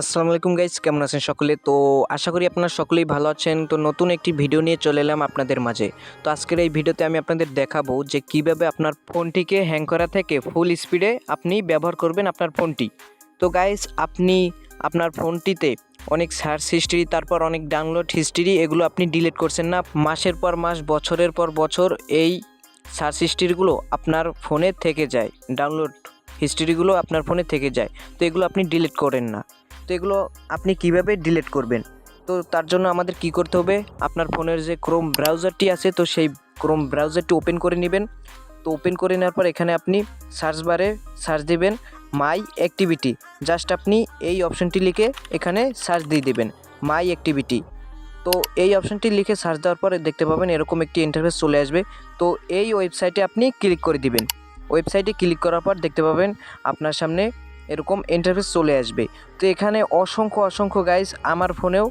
আসসালামু আলাইকুম গাইস কেমন আছেন সকলে? তো আশা করি আপনারা সকলেই ভালো আছেন। তো নতুন একটি ভিডিও নিয়ে চলে এলাম আপনাদের মাঝে। তো আজকের এই ভিডিওতে আমি আপনাদের দেখাবো যে কীভাবে আপনার ফোনটিকে হ্যাং করা থেকে ফুল স্পিডে আপনি ব্যবহার করবেন আপনার ফোনটি। তো গাইস আপনি আপনার ফোনটিতে অনেক সার্চ হিস্ট্রি তারপর অনেক ডাউনলোড হিস্ট্রি এগুলো আপনি ডিলিট করছেন না। মাসের পর মাস, বছরের পর বছর এই সার্চ হিস্ট্রিগুলো আপনার ফোনে থেকে যায়। ডাউনলোড হিস্ট্রিগুলো আপনার ফোনে থেকে যায়। তো এগুলো আপনি ডিলিট করেন না। তো এগুলো আপনি কীভাবে ডিলিট করবেন? তো তার জন্য আমাদের কি করতে হবে? আপনার ফোনের যে ক্রোম ব্রাউজারটি আছে, তো সেই ক্রোম ব্রাউজারটি ওপেন করে নেবেন। তো ওপেন করে নেওয়ার পর এখানে আপনি সার্চ বারে সার্চ দিবেন মাই অ্যাক্টিভিটি জাস্ট আপনি এই অপশনটি লিখে এখানে সার্চ দিয়ে দেবেন মাই অ্যাক্টিভিটি তো এই অপশনটি লিখে সার্চ দেওয়ার পরে দেখতে পাবেন এরকম একটি ইন্টারফেস চলে আসবে। তো এই ওয়েবসাইটে আপনি ক্লিক করে দিবেন। ওয়েবসাইটে ক্লিক করার পর দেখতে পাবেন আপনার সামনে এরকম ইন্টারফেস চলে আসবে। তো এখানে অসংখ্য অসংখ্য গাইস আমার ফোনেও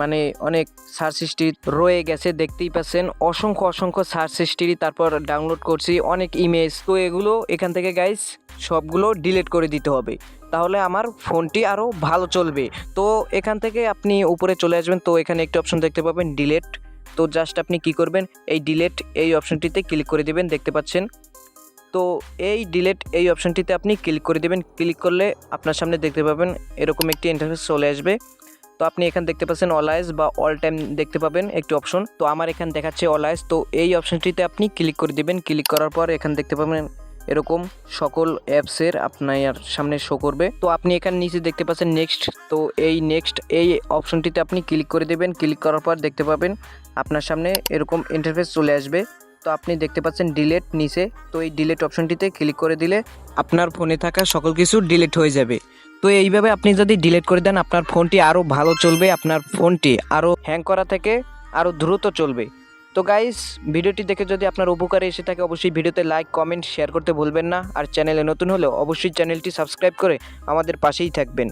মানে অনেক সার্চ হিস্ট্রি রয়ে গেছে, দেখতেই পাচ্ছেন। অসংখ্য অসংখ্য সার্চ হিস্ট্রি তারপর ডাউনলোড করছি, অনেক ইমেজ তো এগুলো এখান থেকে গাইস সবগুলো ডিলিট করে দিতে হবে। তাহলে আমার ফোনটি আরও ভালো চলবে। তো এখান থেকে আপনি উপরে চলে আসবেন, তো এখানে একটি অপশন দেখতে পাবেন ডিলেট তো জাস্ট আপনি কি করবেন, এই ডিলেট এই অপশনটিতে ক্লিক করে দিবেন, দেখতে পাচ্ছেন। তো এই ডিলেট এই অপশনটিতে আপনি ক্লিক করে দেবেন। ক্লিক করলে আপনার সামনে দেখতে পাবেন এরকম একটি ইন্টারফেস চলে আসবে। তো আপনি এখানে দেখতে পাচ্ছেন অলাইজ বা অল টাইম দেখতে পাবেন একটি অপশন তো আমার এখানে দেখাচ্ছে অলাইজ তো এই অপশনটিতে আপনি ক্লিক করে দিবেন। ক্লিক করার পর এখানে দেখতে পাবেন এরকম সকল অ্যাপসের আপনার সামনে শো করবে। তো আপনি এখানে নিচে দেখতে পাচ্ছেন নেক্সট তো এই নেক্সট এই অপশনটিতে আপনি ক্লিক করে দেবেন। ক্লিক করার পর দেখতে পাবেন আপনার সামনে এরকম ইন্টারফেস চলে আসবে। তো আপনি দেখতে পাচ্ছেন ডিলেট নিচে। তো এই ডিলেট অপশনটিতে ক্লিক করে দিলে আপনার ফোনে থাকা সকল কিছু ডিলিট হয়ে যাবে। তো এইভাবে আপনি যদি ডিলিট করে দেন, আপনার ফোনটি আরও ভালো চলবে, আপনার ফোনটি আরও হ্যাং করা থেকে আরও দ্রুত চলবে। তো গাইস ভিডিওটি দেখে যদি আপনার উপকারে এসে থাকে, অবশ্যই ভিডিওতে লাইক কমেন্ট শেয়ার করতে ভুলবেন না। আর চ্যানেলে নতুন হলেও অবশ্যই চ্যানেলটি সাবস্ক্রাইব করে আমাদের পাশেই থাকবেন।